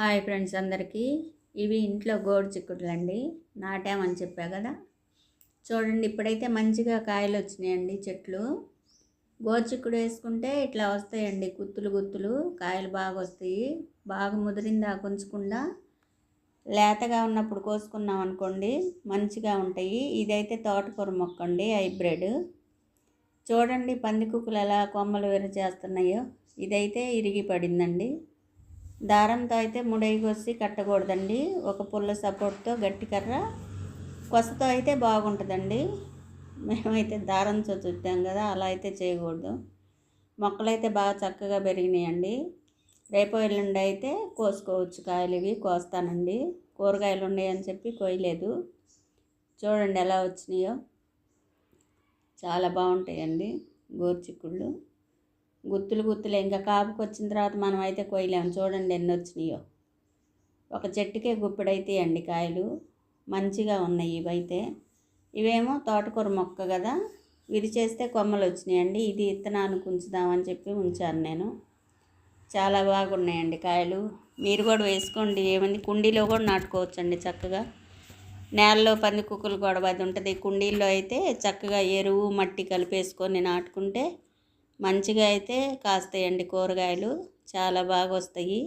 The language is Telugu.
హాయ్ ఫ్రెండ్స్ అందరికీ. ఇవి ఇంట్లో గోడు చిక్కుడులు అండి నాటామని చెప్పా కదా. చూడండి ఇప్పుడైతే మంచిగా కాయలు వచ్చినాయండి చెట్లు. గోరు చిక్కుడు వేసుకుంటే ఇట్లా వస్తాయండి గుత్తులు గుత్తులు. కాయలు బాగా వస్తాయి. బాగా ముదిరిందా కొంచకుండా లేతగా ఉన్నప్పుడు కోసుకున్నాం అనుకోండి మంచిగా ఉంటాయి. ఇదైతే తోటకూర మొక్క అండి హైబ్రిడ్. చూడండి పందికుక్కలు ఎలా కొమ్మలు విరచేస్తున్నాయో. ఇదైతే ఇరిగి పడిందండి. దారంతో అయితే ముడై కట్టకూడదండి. ఒక పుల్ల సపోర్ట్తో గట్టి కర్ర కొసతో అయితే బాగుంటుందండి. మేమైతే దారంతో చుట్టాం కదా అలా అయితే చేయకూడదు. మొక్కలైతే బాగా చక్కగా పెరిగినాయండి. రేపు ఎల్లుండి అయితే కోసుకోవచ్చు కాయలు ఇవి కోస్తానండి. కూరగాయలు ఉన్నాయని చెప్పి కోయలేదు. చూడండి ఎలా వచ్చినాయో. చాలా బాగుంటాయండి. గోరుచిక్కుళ్ళు గుత్తులు గుత్తులు ఇంకా కాపుకి వచ్చిన తర్వాత మనం అయితే కొయ్యలేము చూడండి ఎన్ని వచ్చినాయో. ఒక చెట్టుకే గుప్పెడైతే అండి కాయలు. మంచిగా ఉన్నాయి ఇవైతే. ఇవేమో తోటకూర మొక్క కదా. విరిచేస్తే కొమ్మలు వచ్చినాయండి. ఇది ఇత్తనానికి ఉంచుదామని చెప్పి ఉంచాను నేను. చాలా బాగున్నాయండి కాయలు. మీరు కూడా వేసుకోండి. ఏమంది కుండీలో కూడా నాటుకోవచ్చండి చక్కగా. నేలలో పంది కుక్కలు గొడవ అది ఉంటుంది. కుండీల్లో అయితే చక్కగా ఎరువు మట్టి కలిపేసుకొని నాటుకుంటే మంచిగా అయితే కాస్తాయండి కూరగాయలు. చాలా బాగా వస్తాయి